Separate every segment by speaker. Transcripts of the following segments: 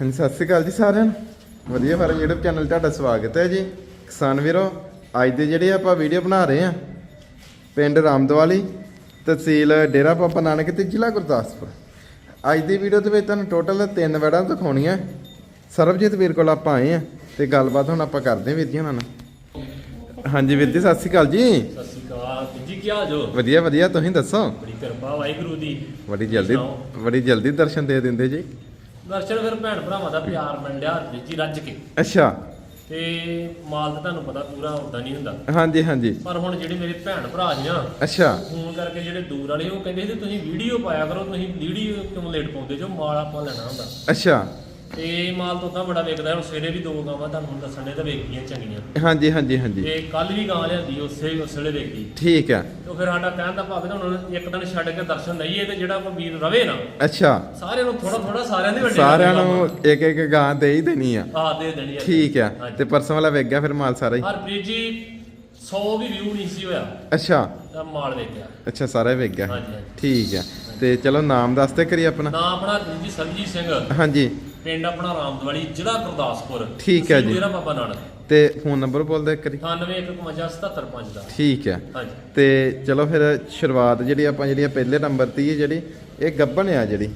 Speaker 1: ਹਾਂਜੀ ਸਤਿ ਸ਼੍ਰੀ ਅਕਾਲ ਜੀ ਸਾਰਿਆਂ ਨੂੰ। ਵਧੀਆ ਫਾਰਮ YouTube ਚੈਨਲ ਤੁਹਾਡਾ ਸਵਾਗਤ ਹੈ ਜੀ। ਕਿਸਾਨ ਵੀਰੋ ਅੱਜ ਦੇ ਜਿਹੜੇ ਆਪਾਂ ਵੀਡੀਓ ਬਣਾ ਰਹੇ ਆ ਪਿੰਡ ਰਾਮਦਵਾਲੀ ਤਹਿਸੀਲ ਡੇਰਾ ਬਾਬਾ ਨਾਨਕ ਤੇ ਜ਼ਿਲ੍ਹਾ ਗੁਰਦਾਸਪੁਰ। ਅੱਜ ਦੀ ਵੀਡੀਓ ਦੇ ਵਿੱਚ ਤੁਹਾਨੂੰ ਟੋਟਲ ਤਿੰਨ ਵੜਾਂ ਦਿਖਾਉਣੀਆਂ। ਸਰਬਜੀਤ ਵੀਰ ਕੋਲ ਆਪਾਂ ਆਏ ਆ ਤੇ ਗੱਲਬਾਤ ਹੁਣ ਆਪਾਂ ਕਰਦੇ ਹਾਂ ਵੀਰ ਜੀ ਉਹਨਾਂ ਨਾਲ। ਹਾਂਜੀ ਵੀਰ ਜੀ ਸਤਿ ਸ਼੍ਰੀ ਅਕਾਲ ਜੀ।
Speaker 2: ਸਤਿ ਸ਼੍ਰੀ ਅਕਾਲ। ਵੀਰ ਜੀ ਕੀ ਹਾਲ ਜੋ
Speaker 1: ਵਧੀਆ ਵਧੀਆ ਤੁਸੀਂ ਦੱਸੋ?
Speaker 2: ਬੜੀ ਕਿਰਪਾ ਵਾਹਿਗੁਰੂ ਦੀ।
Speaker 1: ਬੜੀ ਜਲਦੀ। ਬੜੀ ਜਲਦੀ ਦਰਸ਼ਨ ਦੇ ਦਿੰਦੇ ਜੀ।
Speaker 2: ਦਰਸ਼ਨ ਫਿਰ ਭੈਣ ਭਰਾਵਾਂ ਦਾ ਪਿਆਰ ਮੰਡਿਆ ਵੀਰ ਜੀ ਰੱਜ ਕੇ।
Speaker 1: ਅੱਛਾ।
Speaker 2: ਤੇ ਮਾਲ ਤਾਂ ਤੁਹਾਨੂੰ ਪਤਾ ਪੂਰਾ ਹੁੰਦਾ ਨਹੀਂ ਹੁੰਦਾ।
Speaker 1: ਹਾਂਜੀ ਹਾਂਜੀ।
Speaker 2: ਪਰ ਹੁਣ ਜਿਹੜੇ ਮੇਰੇ ਭੈਣ ਭਰਾ ਜੀ ਨਾ
Speaker 1: ਅੱਛਾ।
Speaker 2: ਫੋਨ ਕਰਕੇ ਜਿਹੜੇ ਦੂਰ ਵਾਲੇ ਉਹ ਕਹਿੰਦੇ ਸੀ ਤੁਸੀਂ ਵੀਡੀਓ ਪਾਇਆ ਕਰੋ ਤੁਸੀਂ ਵੀਡੀਓ ਕਿਉਂ ਲੇਟ ਪਾਉਂਦੇ ਜੋ? ਮਾਲ ਆਪਾਂ ਲੈਣਾ ਹੁੰਦਾ।
Speaker 1: ਅੱਛਾ।
Speaker 2: ਤੇ ਮਾਲ ਤੋਂ ਤਾਂ ਬੜਾ ਵੇਖਦਾ ਹੁਣ ਸਵੇਰੇ ਵੀ ਦੋ ਗਾਵਾਂ ਤੁਹਾਨੂੰ ਦੱਸਣ ਦੇ ਤਾਂ ਵੇਖੀਆਂ ਚੰਗੀਆਂ।
Speaker 1: ਹਾਂਜੀ ਹਾਂਜੀ ਹਾਂਜੀ।
Speaker 2: ਤੇ ਕੱਲ ਵੀ ਗਾਂ ਲਿਆਂਦੀ ਉਸੇ ਉਸ ਵੇਲੇ ਵੇਖੀ।
Speaker 1: ਠੀਕ ਹੈ
Speaker 2: ਤੇ ਫਿਰ ਸਾਡਾ ਕਹਿਣ ਦਾ ਭਾਵੇਂ ਤਾਂ ਹੁਣ ਇੱਕ ਦਿਨ ਛੱਡ ਕੇ ਦਰਸ਼ਨ ਲਈਏ ਤੇ ਜਿਹੜਾ ਕੋਈ ਵੀਰ ਰਵੇ ਨਾ
Speaker 1: ਅੱਛਾ।
Speaker 2: ਸਾਰਿਆਂ ਨੂੰ ਥੋੜਾ ਥੋੜਾ ਸਾਰਿਆਂ ਦੀ ਵੱਡੀ
Speaker 1: ਸਾਰਿਆਂ ਨੂੰ ਇੱਕ ਇੱਕ ਗਾਂ ਦੇ ਹੀ ਦੇਣੀ ਆ।
Speaker 2: ਆ ਦੇ ਦੇਣੀ ਆ।
Speaker 1: ਠੀਕ ਆ। ਤੇ ਪਰਸੋਂ ਵਾਲਾ ਵੇਖ ਗਿਆ ਫਿਰ ਮਾਲ ਸਾਰਾ ਹੀ?
Speaker 2: ਹਰਪ੍ਰੀਤ ਜੀ 100 ਵੀ ਵਿਊ ਨਹੀਂ ਸੀ ਹੋਇਆ।
Speaker 1: ਅੱਛਾ।
Speaker 2: ਤਾਂ ਮਾਲ ਵੇਖਿਆ।
Speaker 1: ਅੱਛਾ ਸਾਰਾ ਹੀ ਵੇਖ ਗਿਆ। ਠੀਕ ਆ। ਤੇ ਚਲੋ ਨਾਮ ਦੱਸ ਤੇ ਕਰੀ ਆਪਣਾ।
Speaker 2: ਨਾਮ ਆਪਣਾ ਜੀ ਸਰਜੀਤ ਸਿੰਘ।
Speaker 1: ਹਾਂਜੀ।
Speaker 2: ਪਿੰਡ ਆਪਣਾ ਰਾਮਦਵਾਲੀ ਜ਼ਿਲ੍ਹਾ ਗੁਰਦਾਸਪੁਰ।
Speaker 1: ਠੀਕ ਹੈ ਜੀ।
Speaker 2: ਮੇਰਾ ਬਾਬਾ ਨਾਨਕ।
Speaker 1: ਤੇ ਫੋਨ ਨੰਬਰ ਬੋਲ ਦੇ ਕਰੀ
Speaker 2: 98155775 ਦਾ।
Speaker 1: ਠੀਕ
Speaker 2: ਹਾਂਜੀ।
Speaker 1: ਤੇ ਚਲੋ ਫਿਰ ਸ਼ੁਰੂਆਤ ਜਿਹੜੀ ਆਪਾਂ ਜਿਹੜੀ ਪਹਿਲੇ ਨੰਬਰ ਤੇ ਹੀ ਹੈ ਜਿਹੜੀ ਇਹ ਗੱਬਣ ਆ ਜਿਹੜੀ।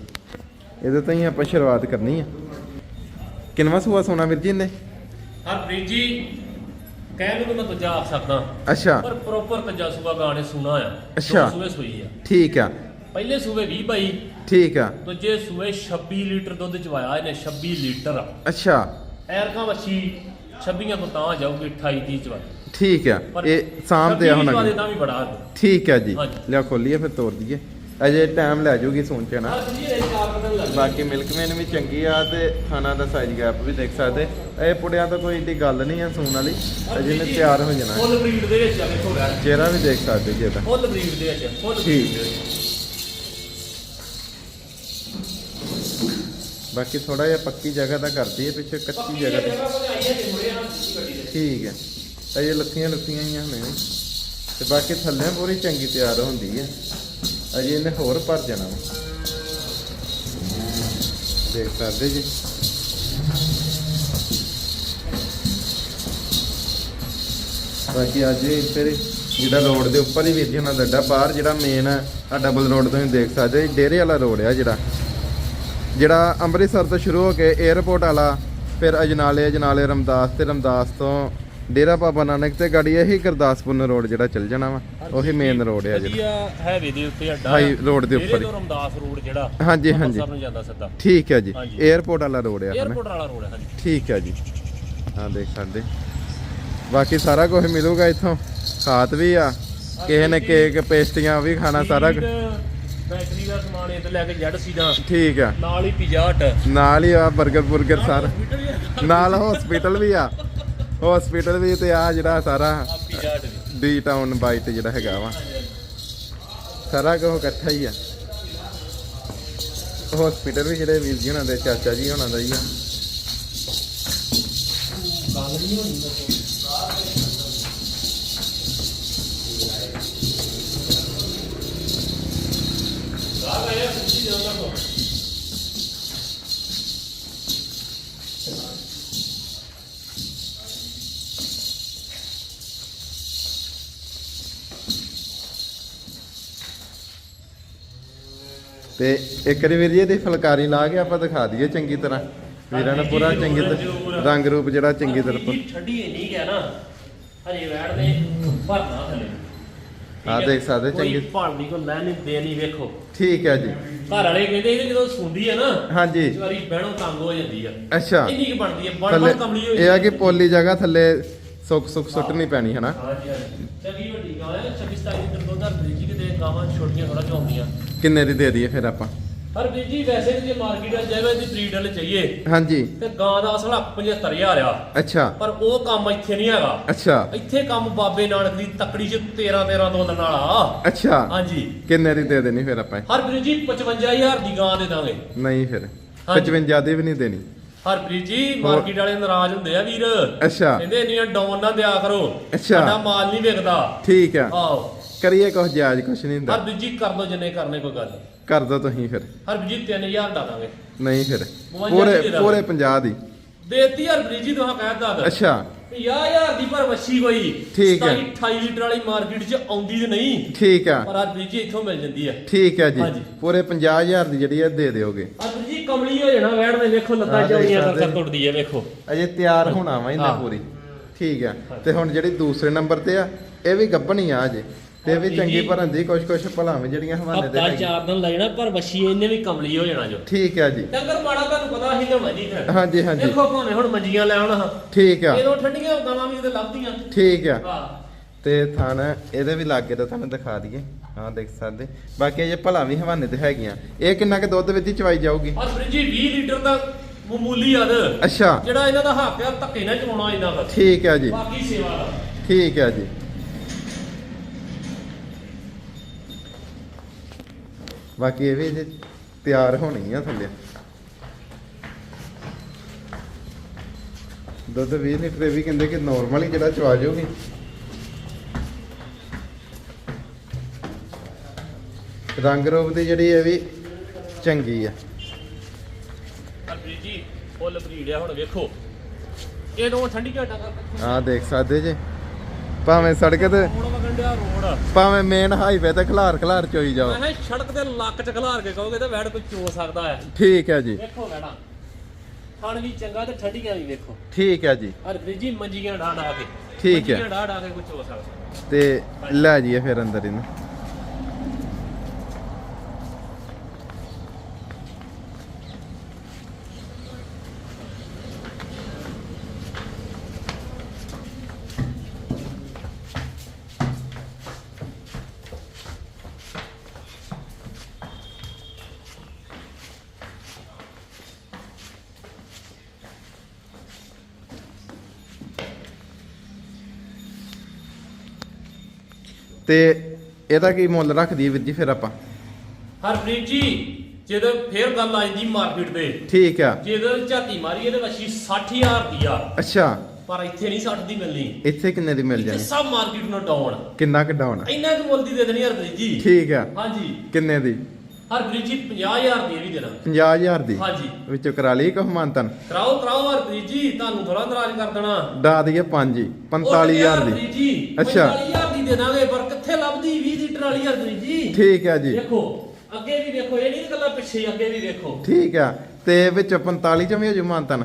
Speaker 1: ਇਹਦੇ ਤੋਂ ਹੀ ਆਪਾਂ ਸ਼ੁਰੂਆਤ ਕਰਨੀ ਆ। ਕਿੰਨਵਾ ਸੂਆ ਸੋਨਾ ਵੀਰ ਜੀ ਨੇ
Speaker 2: ਹਰਪ੍ਰੀਤ ਜੀ ਨੂੰ ਤਾਂ ਮੈਂ ਆਖ ਸਕਦਾ।
Speaker 1: ਅੱਛਾ।
Speaker 2: ਪਰ ਪ੍ਰੋਪਰ ਤੱਜਾ ਸੂਆ ਗਾਣੇ ਸੁਣਾ ਆ।
Speaker 1: ਅੱਛਾ।
Speaker 2: ਦੋ ਸੂਏ ਸੂਈ ਆ।
Speaker 1: ਠੀਕ ਆ।
Speaker 2: ਪਹਿਲੇ ਸੂਏ 20 ਬਾਈ
Speaker 1: ਠੀਕ ਆ।
Speaker 2: ਦੂਜੇ ਸੂਏ 26 ਲੀਟਰ ਦੁੱਧ ਚਵਾਇਆ ਇਹਨੇ 26 ਲੀਟਰ।
Speaker 1: ਅੱਛਾ।
Speaker 2: ਐਰਕਾ ਵੱਛੀ 26 ਤੋਂ ਤਾਂ ਜਾਊਗੀ 28 30 ਚਵਾਈ।
Speaker 1: ਠੀਕ ਆ। ਇਹ ਸਾਹਮਣੇ
Speaker 2: ਛੱਬੀ
Speaker 1: ਹੁਣ
Speaker 2: ਤਾਂ ਵੀ ਬੜਾ
Speaker 1: ਠੀਕ ਹੈ ਜੀ। ਲਿਆ ਖੋਲੀਏ ਫਿਰ ਤੋੜ ਦਈਏ। ਅਜੇ ਟਾਈਮ ਲੈ ਜੂਗੀ ਸੋਚ ਨਾ।
Speaker 2: ਹਾਂ ਜੀ ਇਹ ਚਾਰ ਪਤਾ ਲੱਗ
Speaker 1: ਬਾਕੀ ਮਿਲਕਮੈਨ ਵੀ ਚੰਗੀ ਆ ਤੇ ਖਾਣਾ ਦਾ ਸਾਈਜ਼ ਗੈਪ ਵੀ ਦੇਖ ਸਕਦੇ। ਇਹ ਪੁੜਿਆਂ ਤਾਂ ਕੋਈ ਏਡੀ ਗੱਲ ਨਹੀਂ ਆ ਸੂਣ ਵਾਲੀ। ਅਜੇ ਨੇ ਤਿਆਰ ਹੋ ਜਾਣਾ।
Speaker 2: ਫੁੱਲ ਬਰੀਡ ਦੇ ਵਿੱਚ ਆ ਯਾਰ।
Speaker 1: ਚਿਹਰਾ ਵੀ ਦੇਖ ਸਕਦੇ ਜੀ ਇਹਦਾ।
Speaker 2: ਫੁੱਲ ਬਰੀਡ ਦੇ ਵਿੱਚ ਫੁੱਲ। ਬਰੀਡ ਦੇ ਵਿੱਚ
Speaker 1: ਬਾਕੀ ਥੋੜਾ ਜਿਹਾ ਪੱਕੀ ਜਗ੍ਹਾ ਦਾ ਕਰਦੀ ਹੈ ਪਿੱਛੇ ਕੱਚੀ ਜਗ੍ਹਾ ਤੇ। ਠੀਕ ਹੈ। ਅਜੇ ਲੱਥੀਆਂ ਲੁੱਥੀਆਂ ਹੀ ਆ ਹਮੇ ਤੇ ਬਾਕੀ ਥੱਲੇ ਪੂਰੀ ਚੰਗੀ ਤਿਆਰ ਹੁੰਦੀ ਹੈ। ਅਜੇ ਇਹਨੇ ਹੋਰ ਭਰ ਜਾਣਾ ਵਾ। ਦੇਖ ਸਕਦੇ ਜੀ। ਬਾਕੀ ਅੱਜ ਇੱਧਰ ਜਿਹੜਾ ਰੋਡ ਦੇ ਉੱਪਰ ਹੀ ਵੀਰ ਜੀ ਉਹਨਾਂ ਦਾ ਅੱਡਾ ਬਾਹਰ ਜਿਹੜਾ ਮੇਨ ਆ ਡਬਲ ਰੋਡ ਤੁਸੀਂ ਦੇਖ ਸਕਦੇ ਜੀ ਡੇਰੇ ਵਾਲਾ ਰੋਡ ਆ ਜਿਹੜਾ। ਜਿਹੜਾ ਅੰਮ੍ਰਿਤਸਰ ਤੋਂ ਸ਼ੁਰੂ ਹੋ ਕੇ 에어ਪੋਰਟ ਵਾਲਾ ਫਿਰ ਅਜਨਾਲੇ ਅਜਨਾਲੇ ਰਮਦਾਸ ਤੇ ਰਮਦਾਸ ਤੋਂ ਡੇਰਾ ਬਾਬਾ ਨਾਨਕ ਤੇ ਗਾੜੀ ਇਹੀ ਗੁਰਦਾਸਪੁਰ ਨੂੰ ਰੋਡ ਜਿਹੜਾ ਚੱਲ ਜਾਣਾ ਵਾ ਉਹੀ ਮੇਨ ਰੋਡ ਆ ਜਿਹੜਾ।
Speaker 2: ਹਾਈਵੇ ਦੇ ਉੱਤੇ ਅੱਡਾ
Speaker 1: ਹਾਈ ਰੋਡ ਦੇ ਉੱਪਰ
Speaker 2: ਇਹ ਰਮਦਾਸ ਰੋਡ ਜਿਹੜਾ
Speaker 1: ਹਾਂਜੀ ਹਾਂਜੀ।
Speaker 2: ਨੂੰ ਜਾਂਦਾ ਸਿੱਧਾ।
Speaker 1: ਠੀਕ ਹੈ ਜੀ 에어ਪੋਰਟ ਵਾਲਾ ਰੋਡ ਆ
Speaker 2: 에어ਪੋਰਟ ਵਾਲਾ ਰੋਡ ਹੈ ਹਾਂਜੀ।
Speaker 1: ਠੀਕ ਹੈ ਜੀ। ਹਾਂ ਦੇਖ ਸਕਦੇ। ਬਾਕੀ ਸਾਰਾ ਕੁਝ ਮਿਲੂਗਾ ਇੱਥੋਂ। ਖਾਤ ਵੀ ਆ ਕਿਸੇ ਨੇ ਕੇਕ ਪੇਸਟੀਆਂ ਵੀ ਖਾਣਾ ਸਾਰਾ ਕੁਝ
Speaker 2: Sweet, ਬੈਕਰੀ ਦਾ ਸਮਾਨ ਇਹ ਤੋਂ ਲੈ ਕੇ ਜੜ ਸੀ ਦਾ
Speaker 1: ਠੀਕ ਆ।
Speaker 2: ਨਾਲ ਹੀ ਪੀਜ਼ਾ ਹਟ।
Speaker 1: ਨਾਲ ਹੀ ਆ 버ਗਰ ਬੁਰਗਰ ਸਾਰਾ। ਨਾਲ ਹਸਪੀਟਲ ਵੀ ਆ। ਹਸਪੀਟਲ ਵੀ ਤੇ ਆ ਜਿਹੜਾ ਸਾਰਾ
Speaker 2: ਪੀਜ਼ਾ ਹਟ ਵੀ।
Speaker 1: ਡੀ ਟਾਊਨ ਬਾਈਟ ਜਿਹੜਾ ਹੈਗਾ ਵਾ। ਸਾਰਾ ਕੁਝ ਇਕੱਠਾ ਹੀ ਆ। ਹਸਪੀਟਲ ਵੀ ਜਿਹੜੇ ਵੀਰ ਜੀ ਉਹਨਾਂ ਦੇ ਚਾਚਾ ਜੀ ਉਹਨਾਂ ਦਾ ਹੀ ਆ। ਤੇ ਇੱਕ ਵਾਰੀ ਵੀਰ ਜੀ ਇਹਦੀ ਫੁਲਕਾਰੀ ਲਾ ਕੇ ਆਪਾਂ ਦਿਖਾ ਦਈਏ ਚੰਗੀ ਤਰ੍ਹਾਂ। ਵੀਰਾਂ ਨੇ ਪੂਰਾ ਚੰਗੀ ਤਰ੍ਹਾਂ ਰੰਗ ਰੂਪ ਜਿਹੜਾ ਚੰਗੀ ਤਰ੍ਹਾਂ
Speaker 2: ਠੰਡੀ ਨਹੀਂ ਗਿਆ ਨਾ ਹਜੇ ਵੈੜ ਨੇ ਭਰਨਾ ਥੱਲੇ
Speaker 1: ਆਹ ਦੇਖ ਸਕਦੇ ਚੰਗੀ-
Speaker 2: ਭਾਲਣੀ ਕੋ ਲੈਣੀ ਦੇਣੀ ਵੇਖੋ।
Speaker 1: ਠੀਕ ਹੈ ਜੀ।
Speaker 2: ਘਰ ਵਾਲੇ ਕਹਿੰਦੇ ਇਹ ਜਦੋਂ ਸੁੰਦੀ ਆ ਨਾ
Speaker 1: ਹਾਂਜੀ।
Speaker 2: ਇਸ ਵਾਰੀ ਬਹਿਣੋਂ ਤੰਗ ਹੋ ਜਾਂਦੀ ਆ।
Speaker 1: ਅੱਛਾ।
Speaker 2: ਇੰਨੀ ਕੀ ਬਣਦੀ ਆ ਬੜ ਬੜ ਕਮਲੀ ਹੋਈ।
Speaker 1: ਇਹ ਆ ਕਿ ਪੋਲੀ ਜਗ੍ਹਾ ਥੱਲੇ ਸੁੱਕ ਸੁੱਕ ਸੁੱਟ ਨਹੀਂ ਪੈਣੀ ਹਨਾ?
Speaker 2: ਹਾਂਜੀ ਹਾਂਜੀ। ਚੰਗੀ ਵੱਡੀ ਗਾਂ ਹੈ। 26 27 ਲੀਟਰ ਦੁੱਧ ਹਰ ਬੀਜੀ ਕਿਤੇ ਗਾਵਾਂ ਛੋਟੀਆਂ ਥੋੜਾ ਜਿਹਾ
Speaker 1: ਕਿੰਨੇ ਦੀ ਦੇ ਦਈਏ ਫਿਰ ਆਪਾਂ?
Speaker 2: ਵੈਸੇ ਵੀ ਜੇ ਮਾਰਕੀਟ ਵਿੱਚ ਜਾਵੇ ਦੀ ਬਰੀਡ ਵਾਲੇ ਚਾਹੀਏ
Speaker 1: ਹਾਂਜੀ।
Speaker 2: ਤੇ ਗਾਂ ਦਾ ਅਸਲ 75000 ਆ।
Speaker 1: ਅੱਛਾ।
Speaker 2: ਪਰ ਉਹ ਕੰਮ ਇੱਥੇ ਨਹੀਂ ਹੈਗਾ।
Speaker 1: ਅੱਛਾ।
Speaker 2: ਇੱਥੇ ਕੰਮ ਬਾਬੇ ਨਾਨਕ ਦੀ ਤਕੜੀ ਚ 13 13 ਤੋਲਣ ਵਾਲਾ
Speaker 1: ਅੱਛਾ।
Speaker 2: ਹਾਂਜੀ।
Speaker 1: ਕਿੰਨੇ ਦੀ ਦੇ ਦੇਣੀ ਫਿਰ ਆਪਾਂ?
Speaker 2: ਹਰਪ੍ਰੀਤ ਜੀ 55000 ਦੀ ਗਾਂ ਦੇ ਦਾਂਗੇ।
Speaker 1: ਨਹੀਂ ਫਿਰ।
Speaker 2: ਹਾਂਜੀ।
Speaker 1: 55 ਦੀ ਵੀ ਨਹੀਂ ਦੇਣੀ।
Speaker 2: ਹਰਪ੍ਰੀਤ ਜੀ ਮਾਰਕੀਟ ਵਾਲੇ ਨਾਰਾਜ਼ ਹੁੰਦੇ ਆ ਵੀਰ।
Speaker 1: ਅੱਛਾ।
Speaker 2: ਕਹਿੰਦੇ ਇੰਨੀਆਂ ਡਾਊਨ ਨਾ ਦਿਆ ਕਰੋ।
Speaker 1: ਅੱਛਾ।
Speaker 2: ਸਾਡਾ ਮਾਲ ਨਹੀਂ ਵਿਕਦਾ।
Speaker 1: ਠੀਕ ਆ।
Speaker 2: ਆਓ
Speaker 1: ਕਰੀਏ ਕੁਛ ਜਾਇਜ਼ ਕੁਛ ਨਹੀਂ ਹੁੰਦਾ।
Speaker 2: ਹਰਬੀਰ ਜੀ ਕਰ ਦੋ ਜਿੰਨੇ ਕਰਨੇ ਕੋਈ ਗੱਲ।
Speaker 1: ਕਰ ਦੋ ਤੁਸੀਂ ਫਿਰ।
Speaker 2: ਹਰਬੀਰ ਜੀ 3000 ਡਾ ਦਾਂਗੇ।
Speaker 1: ਨਹੀਂ ਫਿਰ।
Speaker 2: ਬਵੰਜਾ
Speaker 1: ਪੂਰੇ
Speaker 2: ਦੀ ਦੇ। ਦਾਂਗੇ।
Speaker 1: ਪੂਰੇ 50 ਦੀ।
Speaker 2: ਦੇਤੀ ਹਰਬੀਰ ਜੀ ਤੁਹਾਂ ਕਹਿ ਦਾਂਗਾ
Speaker 1: ਅੱਛਾ।
Speaker 2: 50000 ਦੀ ਪਰ ਵੱਛੀ ਕੋਈ।
Speaker 1: ਠੀਕ ਹੈ।
Speaker 2: 27 28 ਲੀਟਰ ਵਾਲੀ ਮਾਰਕੀਟ 'ਚ ਆਉਂਦੀ ਤੇ ਨਹੀਂ।
Speaker 1: ਠੀਕ ਆ
Speaker 2: ਪਰ ਹਰਬੀਰ ਜੀ ਇੱਥੋਂ ਮਿਲ ਜਾਂਦੀ ਆ
Speaker 1: ਠੀਕ ਹੈ ਜੀ।
Speaker 2: ਹਾਂਜੀ।
Speaker 1: ਪੂਰੇ 50000 ਦੀ ਜਿਹੜੀ ਹੈ ਦੇ ਦਿਓਗੇ।
Speaker 2: ਹਰਬੀਰ ਜੀ ਕਮਲੀ ਹੋ ਜਾਣਾ ਵੈੜ ਦੇ ਵੇਖੋ ਲੱਤਾਂ
Speaker 1: ਹਾਂ, ਦੇਖ
Speaker 2: ਚੌੜੀਆਂ ਕਰ
Speaker 1: ਸਕਦੇ।
Speaker 2: ਕਰ ਟੁੱਟਦੀ ਆ ਵੇਖੋ।
Speaker 1: ਅਜੇ ਤਿਆਰ ਹੋਣਾ ਵਾ ਇਹਨੇ
Speaker 2: ਹਾਂ।
Speaker 1: ਪੂਰੀ। ਠੀਕ ਆ ਤੇ ਹੁਣ ਜਿਹੜੀ ਦੂਸਰੇ ਨੰਬਰ ਤੇ ਆ ਇਹ ਵੀ ਗੱਭਣੀ ਆ ਅਜੇ। ਤੇ ਇਹ ਵੀ ਚੰਗੀ। ਭਰਨ ਦੀ ਕੁਛ ਕੁਛ ਭਲਾਵੇਂ ਜਿਹੜੀਆਂ ਹਵਾਲੇ ਤੇ
Speaker 2: ਹਫਤਾ
Speaker 1: ਹੈਗੀਆਂ।
Speaker 2: ਚਾਰ ਦਿਨ ਲੱਗਣਾ ਪਰ ਵੱਛੀ ਇਹਨੇ ਵੀ ਕਮਲੀ ਹੋ ਜਾਣਾ ਜੋ।
Speaker 1: ਠੀਕ ਆ ਜੀ।
Speaker 2: ਡੰਗਰ ਮਾੜਾ ਤੁਹਾਨੂੰ ਪਤਾ ਹੀ ਨਾ ਜੀ ਫਿਰ
Speaker 1: ਹਾਂਜੀ ਹਾਂਜੀ।
Speaker 2: ਦੇਖੋ ਭਾਵੇਂ ਹੁਣ ਮੰਜੀਆਂ ਲੈ ਆਉਣ
Speaker 1: ਠੀਕ ਆ।
Speaker 2: ਇਹਦੋਂ ਠੰਡੀਆਂ ਗਾਵਾਂ ਵੀ ਤੇ ਲੱਭਦੀਆਂ।
Speaker 1: ਠੀਕ ਆ।
Speaker 2: ਹਾਂ।
Speaker 1: ਤੇ ਥਣ ਇਹਦੇ ਵੀ ਲਾਗੇ ਤਾਂ ਤੁਹਾਨੂੰ ਦਿਖਾ ਦਈਏ। ਹਾਂ ਦੇਖ ਸਕਦੇ। ਬਾਕੀ ਇਹ ਭਲਾ ਵੀ ਹਵਾਨੇ ਤੇ ਹੈਗੀਆਂ। ਇਹ ਕਿੰਨਾ ਕੁ ਦੁੱਧ ਵਿੱਚ ਹੀ ਚਵਾਈ ਜਾਊਗੀ?
Speaker 2: ਔਰ ਫਰਿੱਜੀ 20 ਲੀਟਰ ਦਾ ਮਾਮੂਲੀ ਆਦ
Speaker 1: ਅੱਛਾ।
Speaker 2: ਜਿਹੜਾ ਇਹਨਾਂ ਦਾ ਹੱਕ ਆ ਧੱਕੇ ਨਾਲ ਚਵਾਉਣਾ ਇਹਨਾਂ ਦਾ।
Speaker 1: ਠੀਕ ਆ ਜੀ।
Speaker 2: ਬਾਕੀ ਸੇਵਾ ਦਾ।
Speaker 1: ਠੀਕ ਆ ਜੀ। ਬਾਕੀ ਇਹ ਵੀ ਜੇ ਤਿਆਰ ਹੋਣੀ ਆ ਥੱਲੇ। ਦੁੱਧ 20 ਲੀਟਰ ਇਹ ਵੀ ਕਹਿੰਦੇ ਕਿ ਨਾਰਮਲ ਹੀ ਜਿਹੜਾ ਚਵਾ ਜਾਊਗੀ। ਰੰਗ ਰੂਪ ਦੀ ਜਿਹੜੀ ਇਹ ਵੀ ਚੰਗੀ ਆ।
Speaker 2: ਔਰ ਫਰਿੱਜੀ ਫੁੱਲ ਬਰੀਡ ਆ ਹੁਣ ਵੇਖੋ। ਇਹਦੋਂ ਠੰਡੀਆਂ ਡੰਗਰ
Speaker 1: ਆਹ ਦੇਖ ਸਕਦੇ ਜੇ। ਭਾਵੇਂ ਸੜਕ ਤੇ
Speaker 2: ਹੁਣ ਵਗਣ ਡਿਆ ਰੋਡ।
Speaker 1: ਭਾਵੇਂ ਮੇਨ ਹਾਈਵੇ ਤੇ ਖਲਾਰ ਖਲਾਰ ਚੋਈ ਜਾਓ।
Speaker 2: ਮੈਂ ਕਿਹਾ ਸੜਕ ਤੇ ਲੱਕ ਚ ਖਲਾਰ ਕੇ ਕਹੋਗੇ ਤੇ ਵੈੜ ਕੋਈ ਚੋ ਸਕਦਾ ਹੈ।
Speaker 1: ਠੀਕ ਹੈ ਜੀ।
Speaker 2: ਵੇਖੋ ਵੈੜਾਂ। ਖਾਣ ਵੀ ਚੰਗਾ ਤੇ ਠੰਡੀਆਂ ਵੀ ਵੇਖੋ।
Speaker 1: ਠੀਕ ਹੈ ਜੀ।
Speaker 2: ਔਰ ਫਰਿੱਜੀ ਮੰਜੀਆਂ ਢਾ ਢਾ ਕੇ।
Speaker 1: ਠੀਕ ਹੈ।
Speaker 2: ਮੰਜੀਆਂ ਢਾ ਢਾ ਕੇ ਕੋਈ ਚੋ ਸਕਦਾ।
Speaker 1: ਤੇ ਲੈ ਜਾਈਏ ਫਿਰ ਅੰਦਰ ਇਹਨੂੰ। ਤੇ ਇਹਦਾ ਕੀ ਮੁੱਲ ਰੱਖਦੀ ਹੈ ਵੀਰ ਜੀ ਫਿਰ ਆਪਾਂ?
Speaker 2: ਹਰਪ੍ਰੀਤ ਜੀ ਜਦੋਂ ਫੇਰ ਗੱਲ ਆ ਜਾਂਦੀ ਮਾਰਕੀਟ ਤੇ।
Speaker 1: ਠੀਕ ਆ।
Speaker 2: ਜਦੋਂ ਝਾਤੀ ਮਾਰੀ ਇਹਦੇ ਵੱਛੀ 60000 ਦੀ ਆ।
Speaker 1: ਅੱਛਾ।
Speaker 2: ਪਰ ਇੱਥੇ ਨਹੀਂ 60 ਦੀ ਮਿਲਣੀ।
Speaker 1: ਇੱਥੇ ਕਿੰਨੇ ਦੀ ਮਿਲ ਜਾਣੀ?
Speaker 2: ਸਭ ਮਾਰਕੀਟ ਨੂੰ ਡਾਊਨ
Speaker 1: ਕਿੰਨਾ ਕਢਾਉਣਾ
Speaker 2: ਇੰਨਾ ਕੁ ਮੁੱਲ ਦੀ ਦੇ ਦੇਣੀ ਹਰਪ੍ਰੀਤ ਜੀ।
Speaker 1: ਠੀਕ ਆ।
Speaker 2: ਹਾਂਜੀ।
Speaker 1: ਕਿੰਨੇ ਦੀ?
Speaker 2: ਹਰਪ੍ਰੀਤ ਜੀ 50000 ਦੀ ਵੀ ਦੇਣਾ
Speaker 1: 50000 ਦੀ?
Speaker 2: ਹਾਂਜੀ।
Speaker 1: ਵਿੱਚੋਂ ਕਰਾ ਲਈ ਕੋ ਮਾਨਤਨ
Speaker 2: ਕਰਾਓ ਕਰਾਓ ਹਰਪ੍ਰੀਤ ਜੀ ਤੁਹਾਨੂੰ ਥੋੜਾ ਨਾਰਾਜ਼ ਕਰ ਦੇਣਾ।
Speaker 1: ਡਾ ਦਈਏ 5 45000 ਦੀ।
Speaker 2: ਜੀ
Speaker 1: ਅੱਛਾ।
Speaker 2: 45000 ਦੀ ਦਾਂਗੇ ਪਰ ਕਿੱਥੇ ਲੱਭਦੀ? 20 ਲੀਟਰ ਵਾਲੀ ਹਰਪ੍ਰੀਤ ਜੀ।
Speaker 1: ਠੀਕ ਆ ਜੀ।
Speaker 2: ਦੇਖੋ ਅੱਗੇ ਵੀ ਵੇਖੋ ਇਹ ਨਹੀਂ ਗੱਲਾਂ ਪਿੱਛੇ ਅੱਗੇ ਵੀ ਵੇਖੋ।
Speaker 1: ਠੀਕ ਆ। ਤੇ ਵਿੱਚ 45 ਚ ਵੀ ਹੋ ਜੂ ਮਾਨਤਨ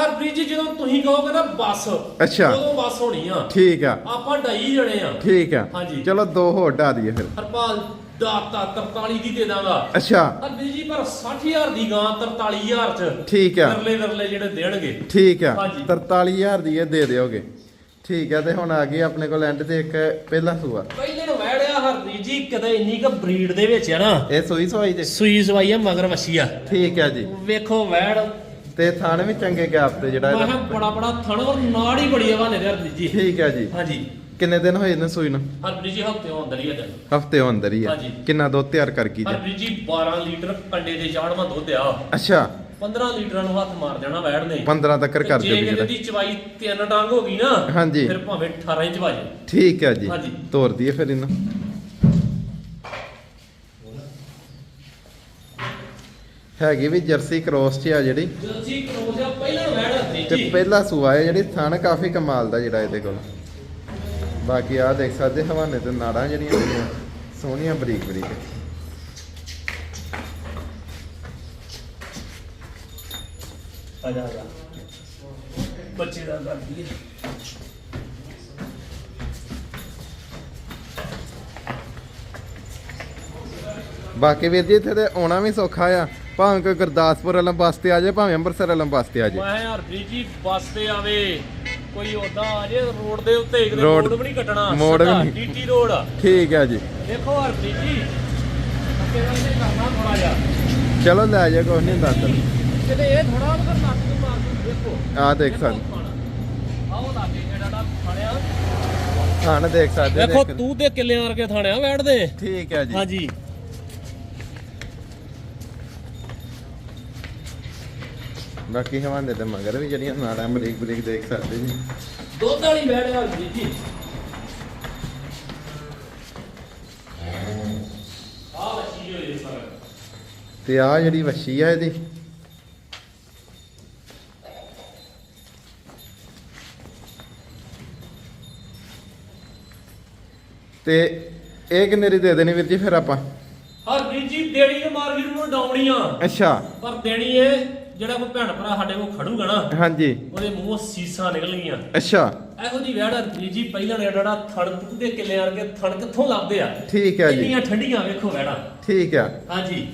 Speaker 2: ਹਰਪ੍ਰੀਤ ਜੀ ਜਦੋਂ ਤੁਸੀਂ ਕਹੋਗੇ ਨਾ ਬੱਸ
Speaker 1: ਅੱਛਾ।
Speaker 2: ਉਦੋਂ ਬੱਸ ਹੋਣੀ ਆ।
Speaker 1: ਠੀਕ ਆ।
Speaker 2: ਆਪਾਂ ਢਾਈ ਜਣੇ ਆ।
Speaker 1: ਠੀਕ ਆ।
Speaker 2: ਹਾਂਜੀ।
Speaker 1: ਚਲੋ ਦੋ ਹੋਰ ਡਾ ਦਈਏ ਫਿਰ।
Speaker 2: ਹਰਪਾਲ ਦਾਤਾ 43 ਦੀ ਦੇ ਦਾਂਗਾ।
Speaker 1: ਅੱਛਾ।
Speaker 2: ਹਰਪ੍ਰੀਤ ਜੀ ਪਰ 60000 ਦੀ ਗਾਂ 43000 ਚ
Speaker 1: ਠੀਕ ਆ।
Speaker 2: ਵਿਰਲੇ ਵਿਰਲੇ ਜਿਹੜੇ ਦੇਣਗੇ।
Speaker 1: ਠੀਕ ਆ।
Speaker 2: ਹਾਂਜੀ।
Speaker 1: 43000 ਦੀ ਇਹ ਦੇ ਦਿਓਗੇ। ਠੀਕ ਆ ਤੇ ਹੁਣ ਆ ਗਈ ਆਪਣੇ ਕੋਲ ਐਂਡ ਤੇ ਇੱਕ ਪਹਿਲਾ ਸੂਆ।
Speaker 2: ਪਹਿਲੇ ਨੂੰ ਵੜਿਆ ਹਰਪ੍ਰੀਤ ਜੀ ਕਿਤੇ ਇੰਨੀ ਕ ਬਰੀਡ ਦੇ ਵਿੱਚ ਆ ਨਾ।
Speaker 1: ਇਹ ਸੂਈ ਸਵਾਈ ਜੇ
Speaker 2: ਸੂਈ ਸਵਾਈ ਆ ਮਗਰ ਵਛੀ ਆ।
Speaker 1: ਠੀਕ ਆ ਜੀ।
Speaker 2: ਵੇਖੋ ਵੈੜ।
Speaker 1: ਤੇ ਥਾਣ ਵੀ ਚੰਗੇ ਗੈਪ ਤੇ ਜਿਹੜਾ
Speaker 2: ਮੈਂ ਬੜਾ ਬੜਾ ਥਣ ਔਰ ਨਾੜ ਹੀ ਬੜੀ ਵਾਲੇ ਦੇ ਹਰਪ੍ਰੀਤ ਜੀ।
Speaker 1: ਠੀਕ ਆ ਜੀ।
Speaker 2: ਹਾਂਜੀ।
Speaker 1: ਕਿੰਨੇ ਦਿਨ ਹੋਏ ਨੇ ਸੂਈ ਨੂੰ?
Speaker 2: ਹਰਪ੍ਰੀਤ ਜੀ ਹਫ਼ਤੇ ਅੰਦਰ ਹੀ ਆ ਜਾਣ
Speaker 1: ਹਫ਼ਤੇ ਅੰਦਰ ਹੀ ਆ। ਕਿੰਨਾ ਦੁੱਧ ਤਿਆਰ ਕਰ ਗਈ ਜੀ?
Speaker 2: ਹਰਪ੍ਰੀਤ ਜੀ 12 ਲੀਟਰ ਕੰਡੇ ਦੇ ਚਾੜਵਾਂ ਦੁੱਧ ਆ।
Speaker 1: ਅੱਛਾ।
Speaker 2: 15 ਲੀਟਰਾਂ ਨੂੰ ਹੱਥ ਮਾਰ ਦੇਣਾ ਵੈੜ ਨੇ।
Speaker 1: 15 ਤੱਕ ਕਰ
Speaker 2: ਜੇ
Speaker 1: ਦਿਓ
Speaker 2: ਕਿਤੇ
Speaker 1: ਜਿਹੜਾ
Speaker 2: ਦੀ ਚਵਾਈ ਤਿੰਨ ਡੰਗ ਹੋ ਗਈ ਨਾ
Speaker 1: ਹਾਂਜੀ।
Speaker 2: ਫਿਰ ਭਾਵੇਂ 18 ਇੰਚ ਵਾਜੇ
Speaker 1: ਠੀਕ ਆ ਜੀ।
Speaker 2: ਹਾਂਜੀ।
Speaker 1: ਤੋਰ ਦਈਏ ਫਿਰ ਇਹਨੂੰ। ਹੈਗੀ ਵੀ ਜਰਸੀ ਕ੍ਰੋਸ ਚ ਆ ਜਿਹੜੀ।
Speaker 2: ਜਲਸੀ ਕਰੋਜ਼ ਆ ਪਹਿਲਾਂ ਵੈੜ ਹਰਪ੍ਰੀਤ
Speaker 1: ਤੇ
Speaker 2: ਜੀ
Speaker 1: ਪਹਿਲਾ ਸੂਆ ਹੈ ਜਿਹੜੀ ਥਣ ਕਾਫੀ ਕਮਾਲ ਦਾ ਜਿਹੜਾ ਇਹਦੇ ਕੋਲ। ਬਾਕੀ ਆ ਦੇਖ ਸਕਦੇ ਹਵਾਨੇ ਤੇ ਨਾੜਾਂ ਜਿਹੜੀਆਂ ਸੋਹਣੀਆਂ ਬਰੀਕ ਬਰੀਕ
Speaker 2: ਆ ਜਾ ਆ ਜਾ ਬੱਚੇ ਦਾ ਕਰਦੀ ਹੈ।
Speaker 1: ਬਾਕੀ ਵੀਰ ਜੀ ਇੱਥੇ ਤੇ ਆਉਣਾ ਵੀ ਸੌਖਾ ਆ। ਭਾਵੇਂ ਕੋਈ ਗੁਰਦਾਸਪੁਰ ਵਾਲਾ ਬੱਸ ਤੇ ਆ ਜਾਏ ਭਾਵੇਂ ਅੰਮ੍ਰਿਤਸਰ ਵਾਲਾ ਬੱਸ ਤੇ ਆ ਜਾਏ।
Speaker 2: ਮੈਂ ਹਰਪ੍ਰੀਤ ਜੀ ਬੱਸ ਤੇ ਆਵੇ। ਕੋਈ ਉਦਾਂ ਆ ਜੇ ਰੋਡ ਦੇ ਉੱਤੇ ਇੱਕ
Speaker 1: ਰੋਡ-
Speaker 2: ਰੋਡ ਵੀ ਨਹੀਂ ਕੱਟਣਾ।
Speaker 1: ਮੋੜ ਵੀ
Speaker 2: ਸਿੱਧਾ
Speaker 1: ਨਹੀਂ।
Speaker 2: DT road.
Speaker 1: ਠੀਕ ਆ ਜੀ।
Speaker 2: ਦੇਖੋ ਹਰਪ੍ਰੀਤ ਜੀ ਅੱਗੇ ਵੈਸੇ ਕਰਨਾ ਥੋੜਾ ਜਿਹਾ।
Speaker 1: ਚਲੋ ਲੈ ਜਾ ਕੁਛ ਨਹੀਂ ਅੰਦਰ। ਆ ਦੇਖ। ਸਕਦੇ।
Speaker 2: ਆਓ ਲਾਗੇ ਜਿਹੜਾ ਫੜਿਆ ਹਾਂ
Speaker 1: ਨਾ ਦੇਖ ਸਕਦੇ ਹੋ
Speaker 2: ਦੇਖੋ
Speaker 1: ਦੇਖ-
Speaker 2: ਤੂੰ ਤੇ ਕਿੱਲਿਆਂ ਵਰਗੇ ਥਾਣਿਆ ਬੈਠਦੇ
Speaker 1: ਠੀਕ ਹੈ ਜੀ।
Speaker 2: ਹਾਂਜੀ।
Speaker 1: ਬਾਕੀ ਹਵਾਂਦੇ ਤੇ ਮਗਰ ਵੀ ਜਿਹੜੀਆਂ ਨਾੜਾਂ ਬਰੀਕ ਬਰੀਕ ਦੇਖ ਸਕਦੇ ਜੀ।
Speaker 2: ਦੁੱਧ ਵਾਲੀ ਬੈਠਿਆ ਜੀ ਜੀ। ਆ ਬੱਚੀ ਹੋਈ ਸਰ।
Speaker 1: ਤੇ ਆ ਜਿਹੜੀ ਵੱਛੀ ਆ ਇਹਦੀ ਤੇ ਇਹ ਕਿੰਨੇ ਦੀ ਦੇ ਦੇਣੀ ਵੀਰ ਜੀ ਫਿਰ ਆਪਾਂ?
Speaker 2: ਹਰਪ੍ਰੀਤ ਜੀ ਦੇਣੀ ਤੇ ਮਾਰਕੀਟ ਨੂੰ ਡਾਉਣੀ ਆ।
Speaker 1: ਅੱਛਾ।
Speaker 2: ਪਰ ਦੇਣੀ ਏ ਜਿਹੜਾ ਕੋਈ ਭੈਣ ਭਰਾ ਸਾਡੇ ਕੋਲ ਖੜੂਗਾ ਨਾ
Speaker 1: ਹਾਂਜੀ।
Speaker 2: ਉਹਦੇ ਮੂੰਹੋਂ ਸੀਸਾਂ ਨਿਕਲਣਗੀਆਂ।
Speaker 1: ਅੱਛਾ।
Speaker 2: ਇਹੋ ਜੀ ਵੈੜ ਹਰਪ੍ਰੀਤ ਜੀ ਪਹਿਲਾਂ ਨੇ ਜਿਹੜਾ ਥਣ ਦੇ ਕਿੱਲੇ ਵਰਗੇ ਥਣ ਕਿੱਥੋਂ ਲੱਭਦੇ ਆ?
Speaker 1: ਠੀਕ ਹੈ ਜੀ।
Speaker 2: ਇੰਨੀਆਂ ਠੰਡੀਆਂ ਵੇਖੋ ਵੈੜਾਂ।
Speaker 1: ਠੀਕ ਆ।
Speaker 2: ਹਾਂਜੀ।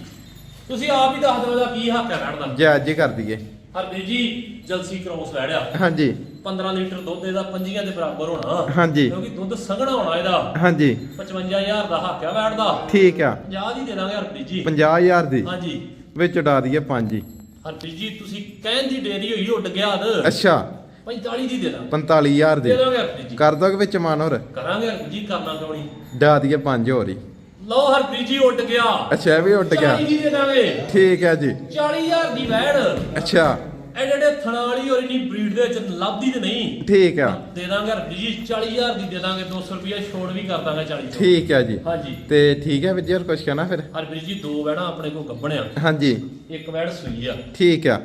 Speaker 2: ਤੁਸੀਂ ਆਪ ਹੀ ਦੱਸ ਦਿਓ ਉਹਦਾ ਕੀ ਹੱਕ ਹੈ ਵੈੜ ਦਾ।
Speaker 1: ਜਾਇਜ਼ ਜੀ ਕਰ ਦਈਏ।
Speaker 2: Harpreet ji jealousy cross ਵੈੜਿਆ।
Speaker 1: ਹਾਂਜੀ।
Speaker 2: 15 ਲੀਟਰ ਦੁੱਧ ਇਹਦਾ ਪੰਜੀਆਂ ਦੇ ਬਰਾਬਰ ਹੋਣਾ।
Speaker 1: ਹਾਂਜੀ।
Speaker 2: ਕਿਉਂਕਿ ਦੁੱਧ ਸੰਘਣਾ ਹੋਣਾ ਇਹਦਾ।
Speaker 1: ਹਾਂਜੀ।
Speaker 2: 55000 ਦਾ ਹੱਕ ਵੈੜ ਦਾ।
Speaker 1: ਠੀਕ ਆ।
Speaker 2: 50 ਦੀ ਦੇ ਦਾਂਗੇ ਹਰਪ੍ਰੀਤ ਜੀ।
Speaker 1: 50000 ਦੀ।
Speaker 2: ਹਾਂਜੀ।
Speaker 1: ਵਿੱਚ ਉਡਾ ਦਈਏ 5 ਜੀ।
Speaker 2: ਹਰਪ੍ਰੀਤ ਜੀ ਤੁਸੀਂ ਕਹਿਣ ਦੀ ਡੇਰੀ ਹੋਈ ਉੱਡ ਗਿਆ ਦ
Speaker 1: ਅੱਛਾ।
Speaker 2: 45 ਦੀ ਦੇ ਦਾਂ
Speaker 1: 45000
Speaker 2: ਦੇ।
Speaker 1: ਦੀ
Speaker 2: ਦਾਂਗੇ ਹਰਪ੍ਰੀਤ ਜੀ।
Speaker 1: ਕਰ ਦੋਗੇ ਵਿੱਚ ਮਾਨ ਹੋਰ?
Speaker 2: ਕਰਾਂਗੇ ਹਰਪ੍ਰੀਤ ਜੀ ਕਰਨਾ ਕਿਉਂ ਨਹੀਂ?
Speaker 1: ਡਾ ਦਈਏ 5 ਹੋਰ ਹੀ।
Speaker 2: ਲਓ ਹਰਪ੍ਰੀਤ ਜੀ ਉੱਡ ਗਿਆ।
Speaker 1: ਅੱਛਾ ਇਹ ਵੀ ਉੱਡ ਗਿਆ।
Speaker 2: 40 ਦੀ ਦੇ ਦਾਂਗੇ।
Speaker 1: ਠੀਕ ਹੈ ਜੀ।
Speaker 2: 40000 ਦੀ ਵੈੜ।
Speaker 1: ਅੱਛਾ।
Speaker 2: ਥਣਾ ਵਾਲੀ ਔਰ ਇਨੀ ਬਰੀਡ ਦੇ ਵਿੱਚ ਲੱਭਦੀ ਤੇ ਨਹੀਂ।
Speaker 1: ਠੀਕ ਆ।
Speaker 2: ਦੇ ਦਾਂਗੇ ਜੀ 40000 ਦੀ ਦੇ ਦਾਂਗੇ 200 ਰੁਪਏ ਛੋੜ ਵੀ ਕਰ ਦਾਂਗੇ 40 ਤੋਂ
Speaker 1: ਠੀਕ ਹੈ ਜੀ।
Speaker 2: ਹਾਂਜੀ।
Speaker 1: ਤੇ ਠੀਕ ਹੈ ਵੀਰ ਜੀ ਹੋਰ ਕੁਝ ਕਹਿਣਾ ਫਿਰ?
Speaker 2: ਹਰਪ੍ਰੀਤ ਜੀ ਦੋ ਵੈੜਾਂ ਆਪਣੇ ਕੋਲ ਗੱਬਣਿਆ
Speaker 1: ਹਾਂਜੀ।
Speaker 2: ਇੱਕ ਵੈੜ ਸੂਈ ਆ।
Speaker 1: ਠੀਕ ਆ।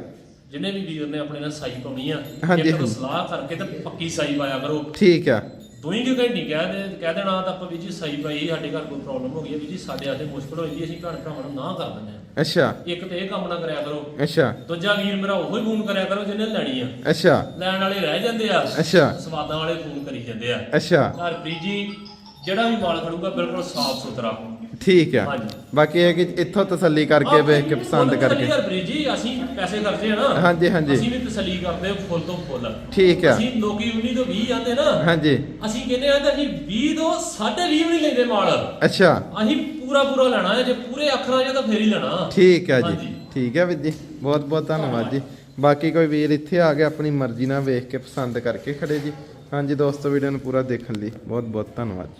Speaker 2: ਜਿਹਨੇ ਵੀ ਵੀਰ ਨੇ ਆਪਣੇ ਨਾਲ ਸਾਈ ਪਾਉਣੀ ਆ
Speaker 1: ਹਾਂਜੀ,
Speaker 2: ਇੱਕ ਤੋਂ
Speaker 1: ਹਾਂਜੀ।
Speaker 2: ਸਲਾਹ ਕਰਕੇ ਤੇ ਪੱਕੀ ਸਾਈ ਪਾਇਆ ਕਰੋ।
Speaker 1: ਠੀਕ ਆ।
Speaker 2: ਦੋਈ ਕਿ ਘੰਟੀ ਕਹਿ ਦੇ ਕਹਿ ਦੇਣਾ ਤਾਂ ਆਪਾਂ ਵੀ ਜੀ ਸਾਈ ਪਾਈ ਸਾਡੇ ਘਰ ਕੋਈ ਪ੍ਰੋਬਲਮ ਹੋ ਗਈ ਹੈ ਵੀ ਜੀ ਸਾਡੇ ਆਤੇ ਮੁਸ਼ਕਲ ਹੋਈ ਜੀ ਅਸੀਂ ਭੈਣ ਭਰਾਵਾਂ ਨੂੰ ਨਾ ਕਰ ਦਿੰਦੇ ਆ
Speaker 1: ਅੱਛਾ।
Speaker 2: ਇੱਕ ਤੇ ਇਹ ਕੰਮ ਨਾ ਕਰਿਆ ਕਰੋ।
Speaker 1: ਅੱਛਾ।
Speaker 2: ਦੂਜਾ ਵੀਰ ਮੇਰਾ ਉਹੀ ਫੋਨ ਕਰਿਆ ਕਰੋ ਜਿਹਨੇ ਲੈਣੀ ਆ।
Speaker 1: ਅੱਛਾ।
Speaker 2: ਲੈਣ ਵਾਲੇ ਰਹਿ ਜਾਂਦੇ ਆ।
Speaker 1: ਅੱਛਾ।
Speaker 2: ਸਵਾਦਾਂ ਵਾਲੇ ਫੋਨ ਕਰੀ ਜਾਂਦੇ ਆ।
Speaker 1: ਅੱਛਾ।
Speaker 2: ਹਰਪ੍ਰੀਤ ਜੀ ਜਿਹੜਾ ਵੀ ਮਾਲ ਖੜੂਗਾ ਬਿਲਕੁਲ ਸਾਫ਼ ਸੁਥਰਾ
Speaker 1: ਠੀਕ ਆ।
Speaker 2: ਹਾਂਜੀ।
Speaker 1: ਬਾਕੀ ਇਹ ਕਿ ਇੱਥੋਂ ਤਸੱਲੀ ਕਰਕੇ ਵੇਖ ਕੇ ਪਸੰਦ ਕਰਕੇ।
Speaker 2: ਜੀ ਅਸੀਂ ਪੈਸੇ ਖਰਚੇ ਆ ਨਾ।
Speaker 1: ਹਾਂਜੀ, ਹਾਂਜੀ।
Speaker 2: ਅਸੀਂ ਵੀ ਤਸੱਲੀ ਕਰਦੇ ਹਾਂ ਫੁੱਲ ਤੋਂ ਫੁੱਲ।
Speaker 1: ਠੀਕ ਆ।
Speaker 2: ਅਸੀਂ ਲੋਕੀ 19 ਤੋਂ 20 ਆਂਦੇ ਨਾ।
Speaker 1: ਹਾਂਜੀ।
Speaker 2: ਅਸੀਂ ਕਹਿੰਦੇ ਆ ਤਾਂ ਅਸੀਂ 20 ਤੋਂ 20.5 ਵੀ ਨਹੀਂ ਲੈਂਦੇ ਮਾਲ।
Speaker 1: ਅੱਛਾ।
Speaker 2: ਅਸੀਂ ਪੂਰਾ ਪੂਰਾ ਲੈਣਾ ਹੈ ਜੇ ਪੂਰੇ ਅੱਖਰਾਂ 'ਚ ਤਾਂ ਫੇਰ ਹੀ ਲੈਣਾ।
Speaker 1: ਠੀਕ ਹੈ ਜੀ।
Speaker 2: ਹਾਂਜੀ।
Speaker 1: ਠੀਕ ਹੈ ਵੀਰ ਜੀ। ਬਹੁਤ ਬਹੁਤ ਧੰਨਵਾਦ ਜੀ। ਬਾਕੀ ਕੋਈ ਵੀਰ ਇੱਥੇ ਆ ਗਿਆ ਆਪਣੀ ਮਰਜ਼ੀ ਨਾਲ ਵੇਖ ਕੇ ਪਸੰਦ ਕਰਕੇ ਖੜੇ ਜੀ। ਹਾਂਜੀ ਦੋਸਤੋ ਵੀਡੀਓ ਨੂੰ ਪੂਰਾ ਦੇਖਣ ਲਈ ਬਹੁਤ ਬਹੁਤ ਧੰਨਵਾਦ ਜੀ।